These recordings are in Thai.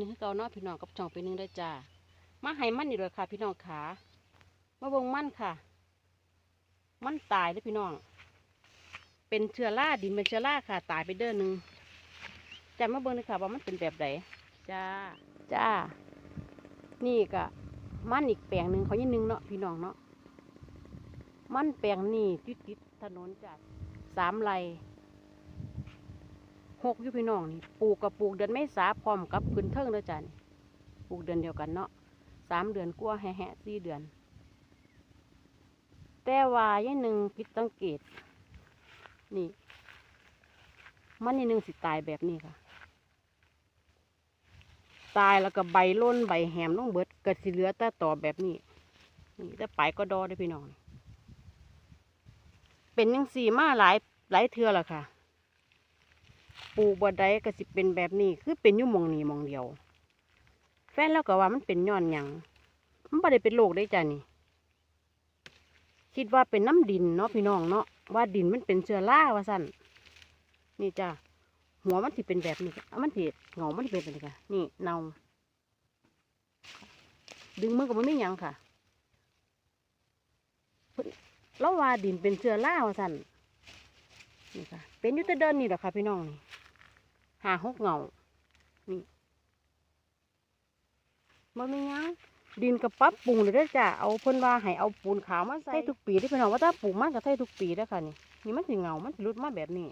หนึ่งให้เก่าเนาะพี่น้องกับช่องปีหนึ่งได้อจ้ามาให้มันนี่เลยค่ะ พี่น้องขามาเบิ่งมันค่ะ มันตายเลยพี่น้อง เป็นเชื้อราดินเป็นเชื้อราค่ะ ตายไปเดือนหนึ่งจะมาเบิ่งเลยค่ะ ว่ามันเป็นแบบไหนจ้าจ้า นี่ก็มันอีกแปลงหนึ่งเขายังหนึ่งเนาะพี่น้องเนาะมันแปลงนี่ติดติดถนนจ้ะสามไร่ หกอยู่พี่น้องนี่ปลูกกับปลูกเดือนไม่สาพร้อมกับพื้นเทิงเด้อจ้ะนี่ปลูกเดือนเดียวกันเนาะสามเดือนกว่แห่ๆสี่เดือน แต่ว่ายังหนึ่งผิดสังเกต นี่ มันนี่หนึ่งสิตายแบบนี้ค่ะ ตายแล้วก็ใบล้นใบแหมลงเบิดเก็สิเหลือแต่ต่อแบบนี้ นี่แต่ปลายก็ดอได้พี่น้อง เป็นยังสี่มาหลายหลายเทือแล้วค่ะ ปลูกบัวใดก็สิเป็นแบบนี้ คือเป็นอยู่มองนี้มองเดียว แฟนแล้วก็ว่ามันเป็นย้อนหยังมันไม่ได้เป็นโรคได้จ้ะนี่ คิดว่าเป็นน้ำดินเนาะพี่น้องเนาะว่าดินมันเป็นเชื้อราว่าสั่นนี่จ้ะหัวมันสิเป็นแบบนี้อะมันสิเหงามันสิเป็นแบบนี้ค่ะนี่เนาดึงมือกับมันไม่ยังค่ะเพิ่นแล้วว่าดินเป็นเชื้อราว่าสั่น นี่ค่ะ เป็นอยุตเดินนี่แหละค่ะพี่น้องนี่หาหกเหงานี่มันไม่ยังดินกับปรับปรุงเลยเด้อจ้ะเอาเพิ่นว่าให้เอาปูนขาวมาใส่ทุกปีที่พี่น้องว่าถ้าปลูกมันก็ใส่ทุกปีเด้อค่ะนี่นี่มันสิเหงา มันสิรุดมาแบบนี้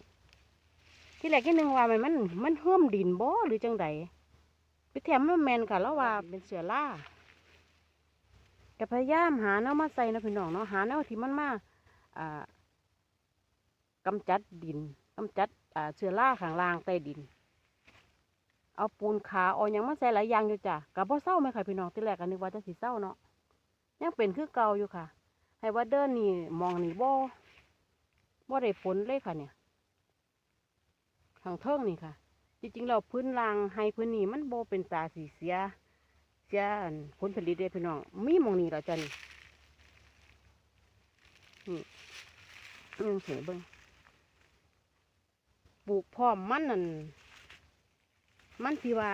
ที่แรกที่หนึ่งว่ามันมันมันเฮิ่มดินบ่หรือจังใดไปแถมมันแมนค่ะแล้วว่าเป็นเสือล่าก็พยายามหาแนวมาใส่เนาะพี่น้องเนาะหาแนวที่มันมาอ่า กำจัดดินกำจัดเสือล่าข้างล่างใต้ดิน เอาปูนขาวเอายังมาใส่หลายอย่างอยู่จ้ะกับพ่เศร้าไหมค่ะพี่น้องที่แรกก็นึกว่าจะสิเศร้าเนาะยังเป็นคือเก่าอยู่ค่ะ ให้ว่าเดินนี่มองนี่บ่บ่ได้ผลเลยค่ะเนี่ยทางเทิงนี่ค่ะ จริงๆเราพื้นรางให้พื้นนี่มันโบเป็นตาสีเสียเสียอันผลผลิตเด้พี่น้องมีมองนี่แล้วจ้ะนี่นี่เสียเบิ่ง ปลูกพร้อมมันนั่นมันที่ว่า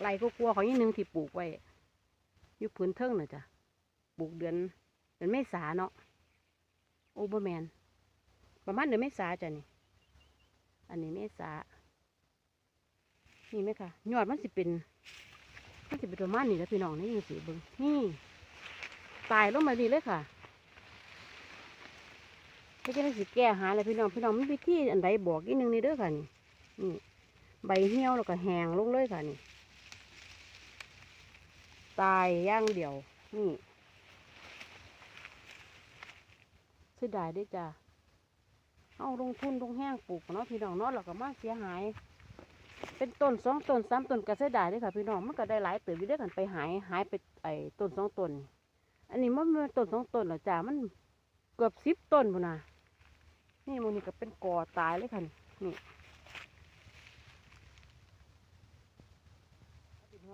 ไรก็กลัวเขาอย่างหนึงที่ปลูกไว้อยู่พื้นเทิงน่ะจ้ะปลูกเดือนเดือนเมษาเนาะโอเบอร์แมนประมาณเดือนเมษาจ้ะนี่ อันนี้เมษานี่ไหมคะยอดมันสิเป็นมันสิเป็นประมาณนี้แล้วพี่น้องนี่ยังสิเบิ้งนี่ตายลงมาดีเลยค่ะ ไม่ใช่สิแก้หาเลยพี่น้องพี่น้องไมีวิธีอันใดบอกอีกหนึงนี่เด้อค่ะนี่นี่ใบเหี่ยวแล้วก็แห้งลงเลยค่ะนี่ตายย่างเดียวนี่เสียดายเด้จ้ะเอาลงทุนลงแห้งปลูกเนาะพี่น้องเนาะแล้วก็มาเสียหาย เป็นต้นสองต้นสามต้นก็เสียดายเด้ค่ะพี่น้องมันก็ได้หลายเติบอยู่เด้กันไปหายหายไปไอ้ต้นสองต้น อันนี้มันเป็นต้นสองต้นหรอจ้ะมันเกือบสิบต้นพุ่นนะ นี่มันนี่ก็เป็นกอตายเลยค่ะนี่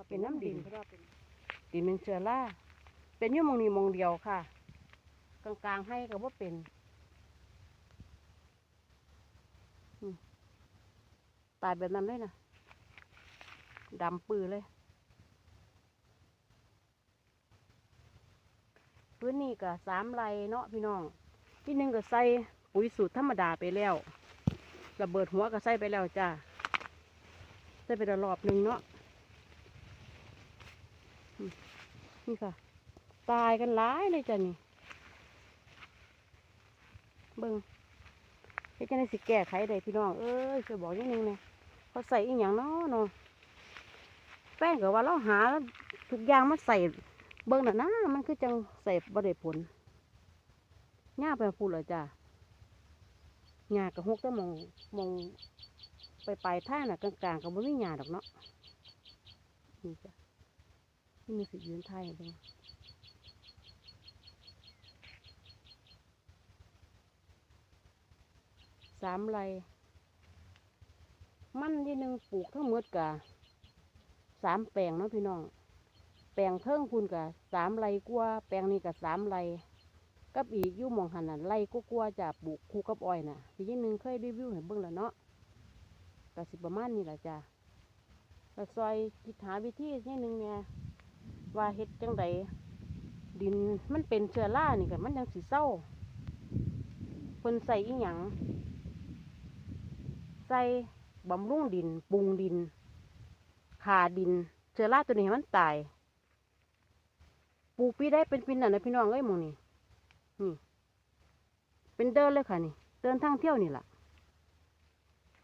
เป็นน้ำดินเพราะว่าเป็นดินเป็นเชื้อราเป็นยู่มองนี้มองเดียวค่ะ กลางๆให้ก็ว่าเป็นตายแบบนั้นเลยนะดำปือเลยพื้นนี่ก็สามไรเนาะพี่น้องที่หนึ่งก็ใส่ ปุ๋ยสูตรธรรมดาไปแล้วระเบิดหัวก็ใส่ไปแล้วจ้าใส่ไปแล้วรอบหนึ่งเนาะนี่ค่ะ ตายกันหลายเลยจ้ะนี่เบิ่งเฮ็ดจังได๋สิแก้ไขได้พี่น้องเอ้ยช่วยบอกนิดนึงแน่เขาใส่อีหยังเนาะเนาะแป้งก็ว่าเราหาทุกอย่างมาใส่เบิ่งน่ะนะมันคือจังใส่บ่ได้ผลหญ้าไปพูดเลยจ้ะ หญ้าก็หกแต่มองมองไปปลายท่าน่ะกลางๆก็บ่มีหญ้าดอกเนาะนี่จ้ะนี่มีสิยืนไทยด้วยสามไรมันที่หนึ่งปลูกทั้งหมดกะสามแปลงเนาะพี่น้อง แปลงเทิงคุณกะสามไรกว่าแปลงนี้กะสามไร กับอีกยู่มองหันน่ะไรก็กลัวๆจะปลูกคูกับอ้อยน่ะทีนี้หนึ่งเคยรีวิวให้เบิ่งแล้วเนาะกะสิประมาณนี้แหละจ้ะก็ซอยคิดหาวิธีนิดนึงเนี่ยว่าเฮ็ดจังใดดินมันเป็นเชื้อรานี่ก็มันยังสิเศร้าเพิ่นใส่อีหยังใส่บำรุงดินปรุงดินขาดิน เชื้อราตัวนี้ให้มันตายปลูกปีได้เป็นปีนั่นนะพี่น้องเอ้ยหมูนี่ นี่เป็นเดินเลยค่ะนี่เดินทางเที่ยวนี่ล่ะ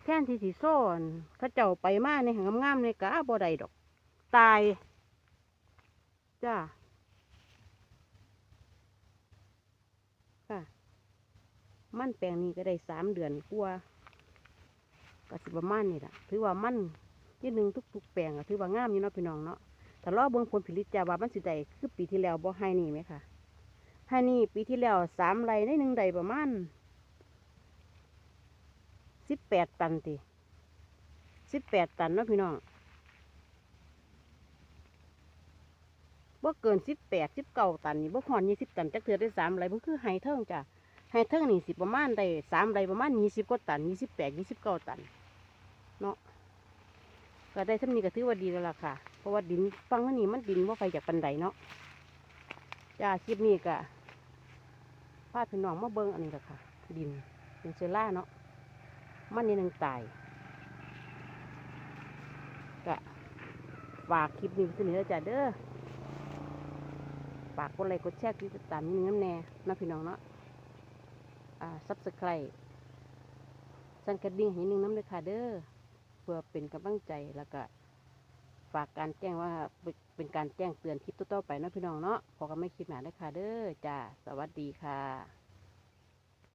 แท่นที่สีซ้อนข้าเจ้าไปมาในหางงามๆในกะบ่ได้ดอก ตาย จ้าค่ะ มันแปลงนี้ก็ได้สามเดือนกว่าก็สิประมาณนี่ล่ะถือว่ามันที่หนึ่งทุกๆแปลงก็ถือว่างามอยู่เนาะพี่น้องเนาะแต่รอเบิ่งผลผลิตจ้าว่ามันสิได้คือปีที่แล้วบ่ให้นี่ไหมค่ะ ให้นี่ปีที่แล้วสามไรในหนึ่งใดประมาณสิบแปดตันติสิบแปดตันเนาะพี่น้องบ่เกินสิบแปดสิบเก้าตันนี่บ่หอนยี่สิบตันจักเทือได้สามไรบ่คือไฮเทิงจ้ะไฮเทิงนี่สิประมาณได้สามไรประมาณยี่สิบกว่าตันยี่สิบแปดยี่สิบเก้าตันเนาะก็ได้ท่านี้ก็ถือว่าดีแล้วล่ะค่ะ เพราะว่าดินฟังว่านี่มันดินว่าไฟจากปันไดเนาะจ้าคลิปนี้ก็ พาพี่น้องมาเบิ่งอันนี้ละค่ะ ดินเป็นเชื้อราเนาะมันนี่หนึ่งตายก็ฝากคลิปนี้เสนอจ้ะเด้อฝากกดไลค์กดแชร์กดติดตามนิดนึงน้ำแน่นะพี่น้องเนาะอ่าซับสไครต์สั่นกระดิ่งให้นึงน้ำเลยค่ะเด้อเพื่อเป็นกำลังใจแล้วก็ ฝากการแจ้งว่าเป็นการแจ้งเตือนคลิปต่อๆไปนะพี่น้องเนาะพอกันไม่คลิปหนาได้ค่ะเด้อจ้าสวัสดีค่ะ